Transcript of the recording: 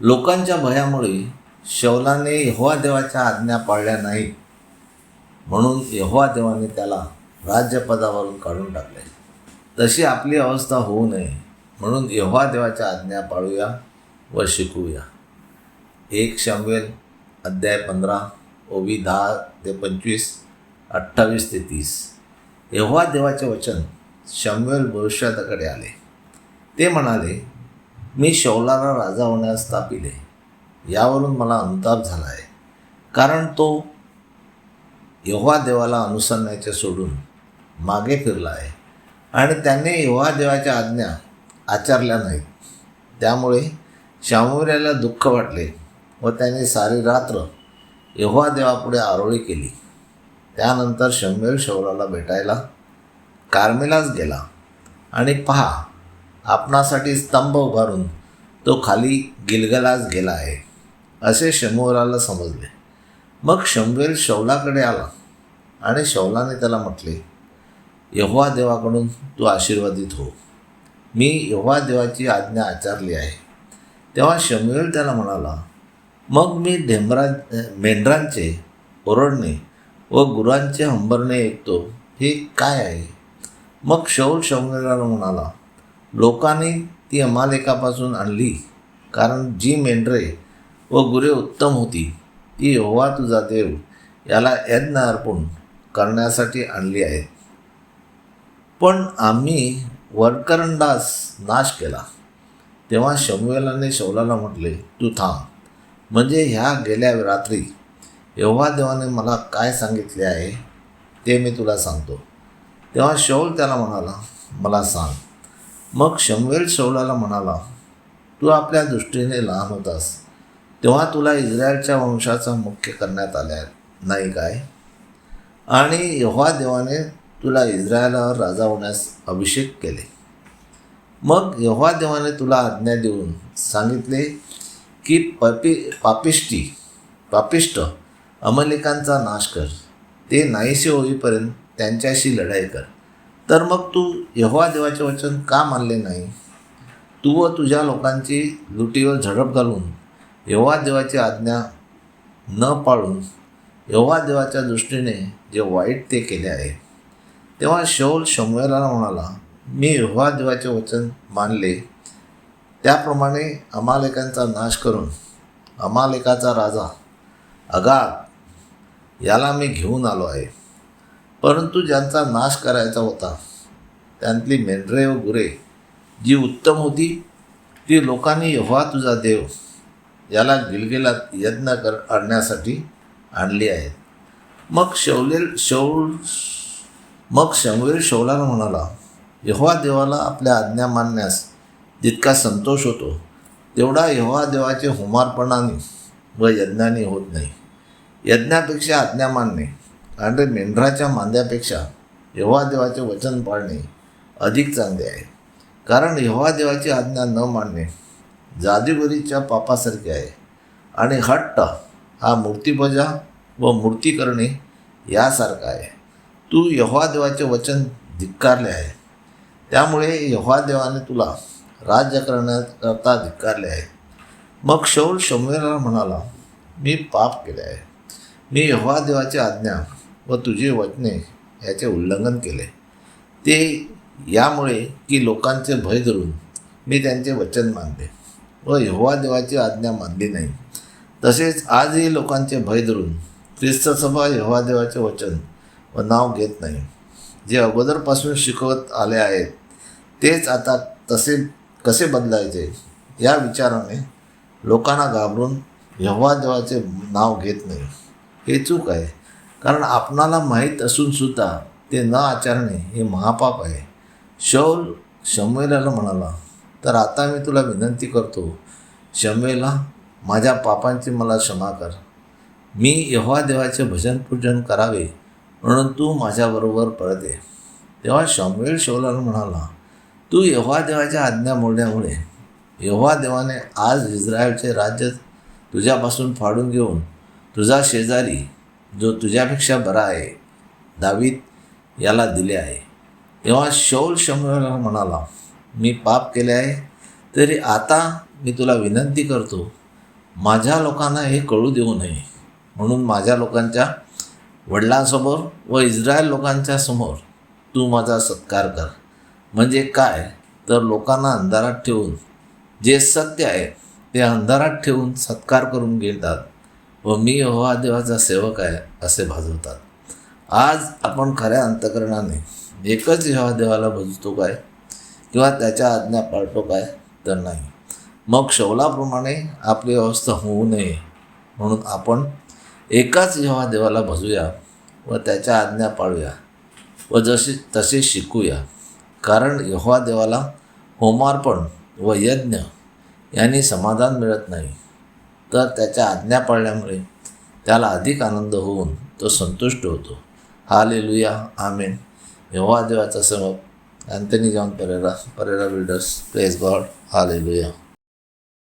लोकांच्या भयामुळे शौलाने यहोवा देवाच्या आज्ञा पाळल्या नाहीत म्हणून यहोवा देवाने त्याला राज्यपदावरून काढून टाकले. तशी आपली अवस्था होऊ नये. म्हणून यहोवा देवाच्या आज्ञा पाळूया व शिकूया. एक शमवेल अध्याय पंधरा ओबी दहा ते पंचवीस अठ्ठावीस ते तीस. यहोवा देवाचे वचन शमवेल भविष्याकडे आले. ते म्हणाले मी शौलाला राजा होण्यास स्थापिले यावरून मला अनुताप झाला आहे कारण तो यहोवा देवाला अनुसरण्याचे सोडून मागे फिरला आहे आणि त्याने यहोवा देवाच्या आज्ञा आचारल्या नाहीत. त्यामुळे शामुऱ्याला दुःख वाटले व त्याने सारी रात्र यहोवा देवापुढे आरोळी केली. त्यानंतर शंभेल शौलाला भेटायला कार्मेलाच गेला. आणि पहा आपणासाठी स्तंभ उभारून तो खाली गिलगलाच गेला आहे. असे शंभूराला समजले. मग शंभेल शौलाकडे आला आणि शौलाने त्याला म्हटले यहोवा देवाकडून तू आशीर्वादित हो. मी यहोवा देवाची आज्ञा आचारली आहे. तेव्हा शमवेल त्याला म्हणाला मग मी ढेंबरा मेंढरांचे ओरडणे व गुरांचे हंबरणे ऐकतो. हे काय आहे? मग शौल शमुएलाला म्हणाला लोकांनी ती अमालेकापासून आणली. कारण जी मेंढरे व गुरे उत्तम होती ती यहोवा तुझा देव याला यज्ञ अर्पण करण्यासाठी आणली आहेत पण आम्ही वरकरंडास नाश केला. तेव्हा शमुएलाने शौलाला म्हटले तू थांब. म्हणजे ह्या गेल्या रात्री यहोवा देवाने मला काय सांगितले आहे ते मी तुला सांगतो. तेव्हा शौल त्याला म्हणाला मला सांग. मग शमवेल शौलाला म्हणाला तू आपल्या दृष्टीने लहान होतास. तेव्हा तुला इस्रायलच्या वंशाचा मुख्य करण्यात आल्या नाही काय? आणि यहोवा देवाने तुला इस्रायलावर राजा होण्यास अभिषेक केले. मग यहोवा देवाने तुला आज्ञा देऊन सांगितले की पापी पापिष्टी पापिष्ट अमलिकांचा नाश कर. ते नाहीसे होईपर्यंत त्यांच्याशी लढाई कर. तर मग तू यहोवा देवाचे वचन का मानले नाही? तू व तुझ्या लोकांची लुटीवर झडप घालून यहोवा देवाची आज्ञा न पाळून यहोवा देवाच्या दृष्टीने जे वाईट ते केले आहे. तेव्हा शौल शमुएलाला म्हणाला मी यहोवा देवाचे वचन मानले. त्याप्रमाणे अमालेकांचा नाश करून अमालेकाचा राजा अगाध याला मी घेऊन आलो आहे. परंतु ज्यांचा नाश करायचा होता त्यांतली मेंढरे व गुरे जी उत्तम होती ती लोकांनी यव्हा तुझा देव याला गिलगिलात यज्ञ कर आणण्यासाठी आणली आहेत. मग शौलेल शौल मग शमुएल शौलानं म्हणाला यव्हा देवाला आपल्या आज्ञा मानण्यास जितका संतोष होतो तेवढा यव्हा देवाचे होमार्पणाने व यज्ञाने होत नाही. यज्ञापेक्षा आज्ञा मानणे आणि मेंढराच्या मांद्यापेक्षा यवादेवाचे वचन पाळणे अधिक चांगले आहे. कारण यवादेवाची आज्ञा न मानणे जादूगरीच्या पापासारखे आहे. आणि हट्ट हा मूर्तिपूजा व मूर्ती करणे यासारखा आहे. तू यवादेवाचे वचन धिक्कारले आहे. त्यामुळे यवादेवाने तुला राज्य करण्याकरता धिक्कारले आहे. मग शौल शमुएला म्हणाला मी पाप केले आहे. मी यवादेवाची आज्ञा व तुझी वचने याचे उल्लंघन केले. ते यामुळे की लोकांचे भय धरून मी त्यांचे वचन मानले व यहोवा देवाची आज्ञा मानली नाही. तसेच आजही लोकांचे भय धरून ख्रिस्तसभा यहोवा देवाचे वचन व नाव घेत नाही. जे अगोदरपासून शिकवत आले आहेत तेच आता तसे कसे बदलायचे या विचाराने लोकांना घाबरून यहोवा देवाचे नाव घेत नाही. हे चूक आहे. कारण आपणाला माहीत असूनसुद्धा ते न आचरणे हे महापाप आहे. शौल शमेलाला म्हणाला तर आता मी तुला विनंती करतो शमेला माझ्या पापांची मला क्षमा कर. मी यहोवा देवाचे भजन पूजन करावे म्हणून तू माझ्याबरोबर परत ये. तेव्हा शमुएल शौलाला म्हणाला तू यहोवा देवाच्या आज्ञा मोडण्यामुळे यहोवा देवाने आज इस्रायलचे राज्य तुझ्यापासून फाडून घेऊन तुझा शेजारी जो तुझ्यापेक्षा बरा आहे दावीत याला दिले आहे. तेव्हा शौल शमुएला म्हणाला मी पाप केले आहे तरी आता मी तुला विनंती करतो माझ्या लोकांना हे कळू देऊ नये. म्हणून माझ्या लोकांच्या वडिलांसमोर व इस्रायल लोकांच्या समोर तू माझा सत्कार कर. म्हणजे काय? तर लोकांना अंधारात ठेवून जे सत्य आहे ते अंधारात ठेवून सत्कार करून घेतात. व मी यहोवा देवाचा सेवक आहे असे भाजवतात. आज आपण खऱ्या अंतकरणाने एकच यहोवा देवाला भजतो काय? किंवा त्याच्या आज्ञा पाळतो काय? तर नाही. मग शौलाप्रमाणे आपली अवस्था होऊ नये म्हणून आपण एकाच यहोवा देवाला भजूया व त्याच्या आज्ञा पाळूया व जशी तसे शिकूया. कारण यहोवा देवाला होमार्पण व यज्ञ यांनी समाधान मिळत नाही. तर त्याच्या आज्ञा पाळल्यामुळे त्याला अधिक आनंद होऊन तो संतुष्ट होतो. हालेलुया. आमेन. यहोवा देवाचा सेवक. Anthony John Pereira Pereira builders. Praise God. हा हालेलुया.